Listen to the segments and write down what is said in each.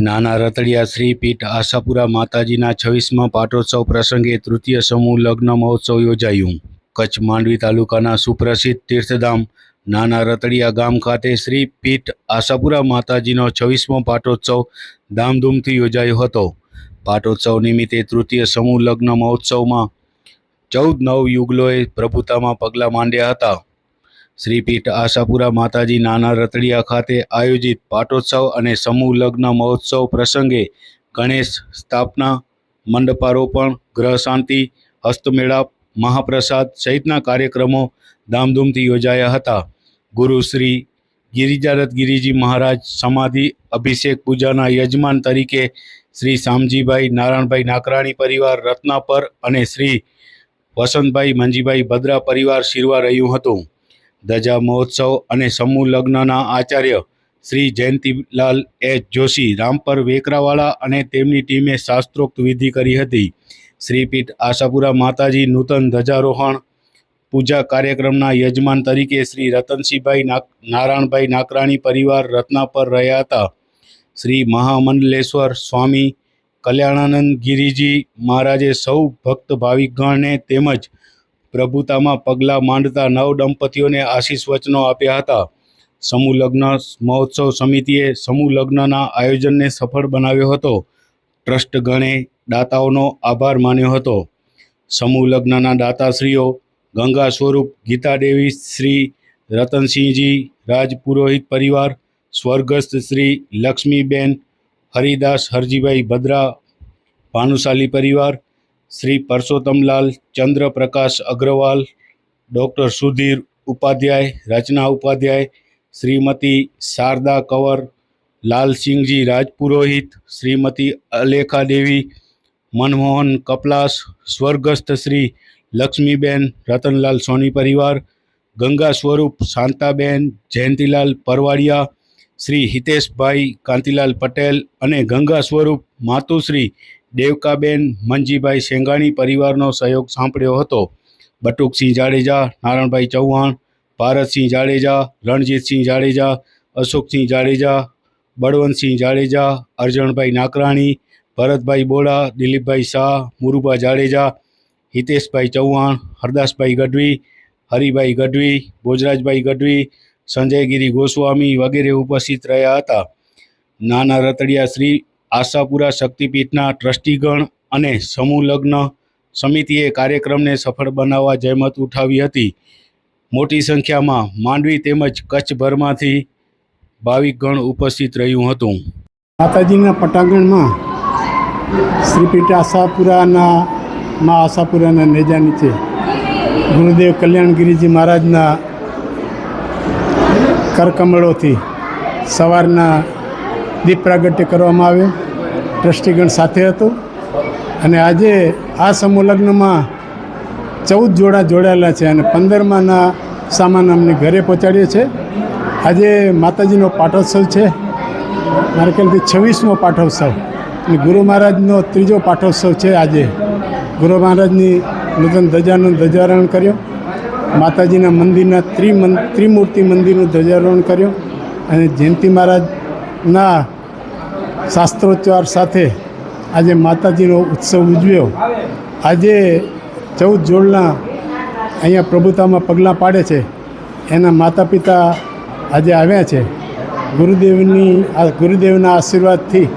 નાના રતડિયા શ્રી પીઠ આશાપુરા માતાજીના છવ્વીસમાં પાટોત્સવ પ્રસંગે તૃતીય સમૂહ લગ્ન મહોત્સવ યોજાયું. કચ્છ માંડવી તાલુકાના સુપ્રસિદ્ધ તીર્થધામ નાના રતડિયા ગામ ખાતે શ્રી પીઠ આશાપુરા માતાજીનો છવ્વીસમો પાટોત્સવ ધામધૂમથી યોજાયો હતો. પાટોત્સવ નિમિત્તે તૃતીય સમૂહ લગ્ન મહોત્સવમાં ચૌદ નવ યુગલોએ પ્રભુતામાં પગલાં માંડ્યા હતા. શ્રીપીઠ આશાપુરા માતાજી નાના રતડિયા ખાતે આયોજિત પાટોત્સવ અને સમૂહ લગ્ન મહોત્સવ પ્રસંગે ગણેશ સ્થાપના, મંડપારોપણ, ગ્રહ શાંતિ, હસ્તમેળાપ, મહાપ્રસાદ સહિતના કાર્યક્રમો ધામધૂમથી યોજાયા હતા. ગુરુ શ્રી ગિરિજારથ ગિરિજી મહારાજ સમાધિ અભિષેક પૂજાના યજમાન તરીકે શ્રી શામજીભાઈ નારાયણભાઈ નાકરાણી પરિવાર રત્નાપર અને શ્રી વસંતભાઈ મંજીભાઈ ભદ્રા પરિવાર શિરવા રહ્યું હતું. ધજા મહોત્સવ અને સમૂહ લગ્નના આચાર્ય શ્રી જયંતિલાલ એચ જોશી, રામપર વેકરાવાળા અને તેમની ટીમે શાસ્ત્રોક્ત વિધિ કરી હતી. શ્રીપીઠ આશાપુરા માતાજી નૂતન ધજારોહણ પૂજા કાર્યક્રમના યજમાન તરીકે શ્રી રતનસિંહભાઈ નારાયણભાઈ નાકરાણી પરિવાર રત્નાપર રહ્યા હતા. શ્રી મહામંડલેશ્વર સ્વામી કલ્યાણાનંદ ગિરિજી મહારાજે સૌ ભક્ત ભાવિકગણને તેમજ પ્રભુતામાં પગલાં માંડતા નવ દંપતીઓને આશીષ વચનો આપ્યા હતા. સમૂહ લગ્ન મહોત્સવ સમિતિએ સમૂહ લગ્નના આયોજનને સફળ બનાવ્યો હતો. ટ્રસ્ટ ગણે દાતાઓનો આભાર માન્યો હતો. સમૂહ લગ્નના દાતાશ્રીઓ ગંગા સ્વરૂપ ગીતા દેવી શ્રી રતનસિંહજી, રાજપુરોહિત પરિવાર, સ્વર્ગસ્થ શ્રી લક્ષ્મીબેન, હરિદાસ હરજીભાઈ ભદ્રા, ભાનુશાલી પરિવાર શ્રી પરસોત્તમલાલ, ચંદ્રપ્રકાશ અગ્રવાલ, ડૉક્ટર સુધીર ઉપાધ્યાય, રચના ઉપાધ્યાય, શ્રીમતી શારદા કંવર, લાલસિંહજી રાજપુરોહિત, શ્રીમતી અલેખા દેવી, મનમોહન કપલાસ, સ્વર્ગસ્થ શ્રી લક્ષ્મીબેન, રતનલાલ સોની પરિવાર, ગંગા સ્વરૂપ, શાંતાબેન, જયંતિલાલ પરવાડિયા, શ્રી હિતેશભાઈ કાંતિલાલ પટેલ અને ગંગા સ્વરૂપ, માતુશ્રી દેવકાબેન મનજીભાઈ સેંગાણી પરિવારનો સહયોગ સાંપડ્યો હતો. બટુકસિંહ જાડેજા, નારાયણભાઈ ચૌહાણ, ભારતસિંહ જાડેજા, રણજીતસિંહ જાડેજા, અશોકસિંહ જાડેજા, બળવંતસિંહ જાડેજા, અરજણભાઈ નાકરાણી, ભરતભાઈ બોડા, દિલીપભાઈ શાહ, મુરુભા જાડેજા, હિતેશભાઈ ચૌહાણ, હરદાસભાઈ ગઢવી, હરિભાઈ ગઢવી, ભોજરાજભાઈ ગઢવી, સંજયગીરી ગોસ્વામી વગેરે ઉપસ્થિત રહ્યા હતા. નાના રતડિયા શ્રી આશાપુરા શક્તિપીઠના ટ્રસ્ટીગણ અને સમૂહ લગ્ન સમિતિએ કાર્યક્રમને સફળ બનાવવા જહેમત ઉઠાવી હતી. મોટી સંખ્યામાં માંડવી તેમજ કચ્છભરમાંથી ભાવિકગણ ઉપસ્થિત રહ્યું હતું. માતાજીના પટાંગણમાં શ્રીપીઠ આશાપુરાના મા આશાપુરાના નેજા નીચે ગુરુદેવ કલ્યાણગીરીજી મહારાજના કરકમળોથી સવારના દીપ પ્રાગટ્ય કરવામાં આવ્યું. ટ્રસ્ટીગણ સાથે હતું. અને આજે આ સમૂહ ચૌદ જોડા જોડાયેલા છે અને પંદરમાંના સામાન અમને ઘરે પહોંચાડીએ છે આજે માતાજીનો પાઠોત્સવ છે. મારા ખ્યાલથી છવ્વીસમો પાઠોત્સવ. અને ગુરુ મહારાજનો ત્રીજો પાઠોત્સવ છે આજે. ગુરુ મહારાજની નૂતન ધજાનું ધ્વજારોહણ કર્યો. માતાજીના મંદિરના ત્રિમૂર્તિ મંદિરનું ધ્વજારોહણ કર્યો. અને જયંતિ મહારાજના શાસ્ત્રોચ્ચાર સાથે આજે માતાજીનો ઉત્સવ ઉજવ્યો. આજે ચૌદ જોડના અહીંયા પ્રભુતામાં પગલાં પાડે છે. એના માતા પિતા આજે આવ્યા છે. ગુરુદેવની આ ગુરુદેવના આશીર્વાદથી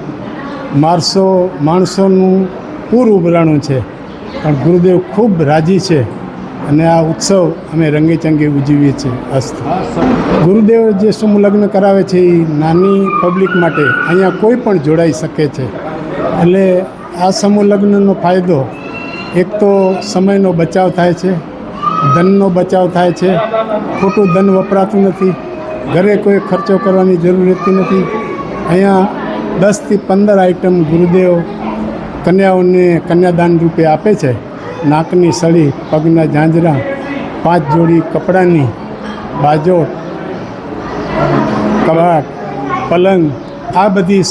માણસો, માણસોનું પૂર ઉભરાણું છે. પણ ગુરુદેવ ખૂબ રાજી છે. અને આ ઉત્સવ અમે રંગેચંગે ઉજવીએ છીએ અસ્ત. ગુરુદેવ જે સમૂહ લગ્ન કરાવે છે એ નાની પબ્લિક માટે અહીંયા કોઈ પણ જોડાઈ શકે છે. એટલે આ સમૂહ લગ્નનો ફાયદો, એક તો સમયનો બચાવ થાય છે, ધનનો બચાવ થાય છે. ખોટું ધન વપરાતું નથી, ઘરે કોઈ ખર્ચો કરવાની જરૂર રહેતી નથી. અહીંયા દસથી પંદર આઈટમ ગુરુદેવ કન્યાઓને કન્યાદાન રૂપે આપે છે. નાકની સળી, પગના ઝાંઝરા, પાંચ જોડી કપડાની બાજોટ કબાટ, પલંગ, આ બધી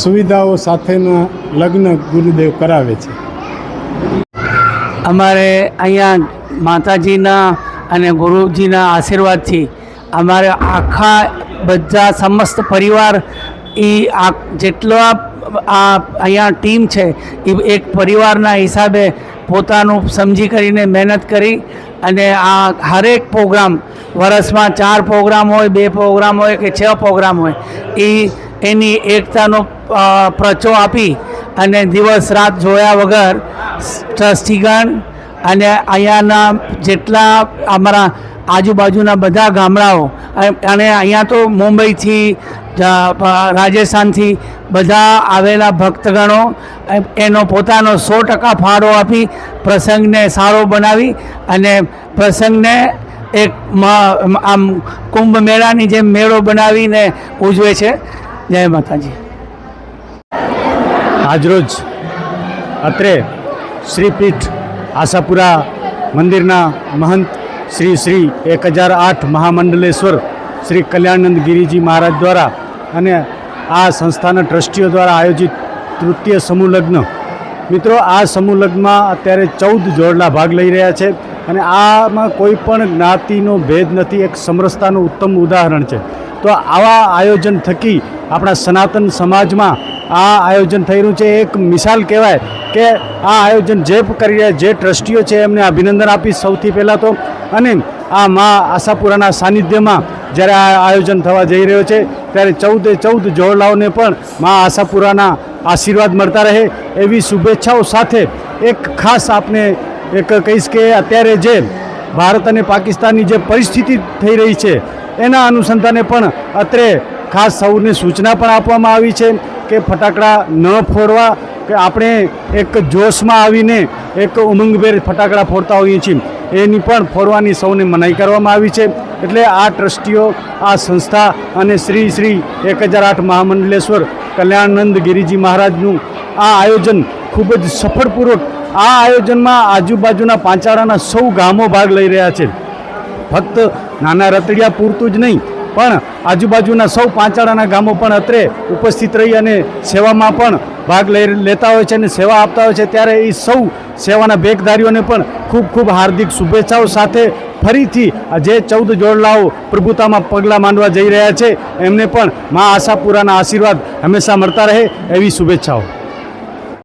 સુવિધાઓ સાથેના લગ્ન ગુરુદેવ કરાવે છે. અમારે અહીંયા માતાજીના અને ગુરુજીના આશીર્વાદથી અમારે આખા બધા સમસ્ત પરિવાર એ આ જેટલો આ અહીંયા ટીમ છે, એ એક પરિવારના હિસાબે પોતાનું સમજી કરીને મહેનત કરી અને આ હરેક પ્રોગ્રામ વર્ષમાં ચાર પ્રોગ્રામ હોય, બે પ્રોગ્રામ હોય કે છ પ્રોગ્રામ હોય, એ એની એકતાનો પ્રચો આપી અને દિવસ રાત જોયા વગર ટ્રસ્ટીગણ અને અહીંયાના જેટલા અમારા આજુબાજુના બધા ગામડાઓ, અને અહીંયા તો મુંબઈથી રાજસ્થાનથી બધા આવેલા ભક્તગણો, એનો પોતાનો સો ટકા ફાળો આપી પ્રસંગને સારો બનાવી અને પ્રસંગને એક આમ કુંભ મેળાની જેમ મેળો બનાવીને ઉજવે છે. જય માતાજી. આજરોજ અત્રે શ્રીપીઠ આશાપુરા મંદિરના મહંત શ્રી શ્રી એક હજાર આઠ મહામંડલેશ્વર શ્રી કલ્યાણનંદ ગિરિજી મહારાજ દ્વારા અને આ સંસ્થાના ટ્રસ્ટીઓ દ્વારા આયોજિત તૃતીય સમૂહ મિત્રો, આ સમૂહ લગ્નમાં અત્યારે ચૌદ જોડલા ભાગ લઈ રહ્યા છે અને આમાં કોઈ પણ જ્ઞાતિનો ભેદ નથી, એક સમરસતાનું ઉત્તમ ઉદાહરણ છે. તો આવા આયોજન થકી આપણા સનાતન સમાજમાં આ આયોજન થઈ રહ્યું છે. એક મિસાલ કહેવાય કે આ આયોજન જે કરી રહ્યા જે ટ્રસ્ટીઓ છે એમને અભિનંદન આપી સૌથી પહેલાં તો. અને આ મા આશાપુરાના સાનિધ્યમાં જ્યારે આ આયોજન થવા જઈ રહ્યો છે, ત્યારે ચૌદે ચૌદ જોડલાઓને પણ મા આશાપુરાના આશીર્વાદ મળતા રહે એવી શુભેચ્છાઓ સાથે એક ખાસ આપને એક કહીશ કે અત્યારે જે ભારત અને પાકિસ્તાનની જે પરિસ્થિતિ થઈ રહી છે, એના અનુસંધાને પણ અત્રે ખાસ સૌને સૂચના પણ આપવામાં આવી છે. કે ફટાકડા ન ફોડવા, કે આપણે એક જોશમાં આવીને એક ઉમંગભેર ફટાકડા ફોડતા હોઈએ છીએ. એની પણ ફોડવાની સૌને મનાઈ કરવામાં આવી છે. એટલે આ ટ્રસ્ટીઓ, આ સંસ્થા અને શ્રી શ્રી એક હજાર આઠ મહામંડલેશ્વર કલ્યાણાનંદ ગિરિજી મહારાજનું આ આયોજન ખૂબ જ સફળપૂર્વક, આ આયોજનમાં આજુબાજુના પાંચાળાના સૌ ગામો ભાગ લઈ રહ્યા છે. ફક્ત નાના રતડિયા પૂરતું જ નહીં પણ આજુબાજુના સૌ પાંચાળાના ગામો પણ અત્રે ઉપસ્થિત રહી અને સેવામાં પણ ભાગ લઈ લેતા હોય છે અને સેવા આપતા હોય છે. ત્યારે એ સૌ સેવાના ભેગધારીઓને પણ ખૂબ ખૂબ હાર્દિક શુભેચ્છાઓ સાથે ફરીથી જે ચૌદ જોડલાઓ પ્રભુતામાં પગલાં માંડવા જઈ રહ્યા છે, એમને પણ મા આશાપુરાના આશીર્વાદ હંમેશા મળતા રહે એવી શુભેચ્છાઓ.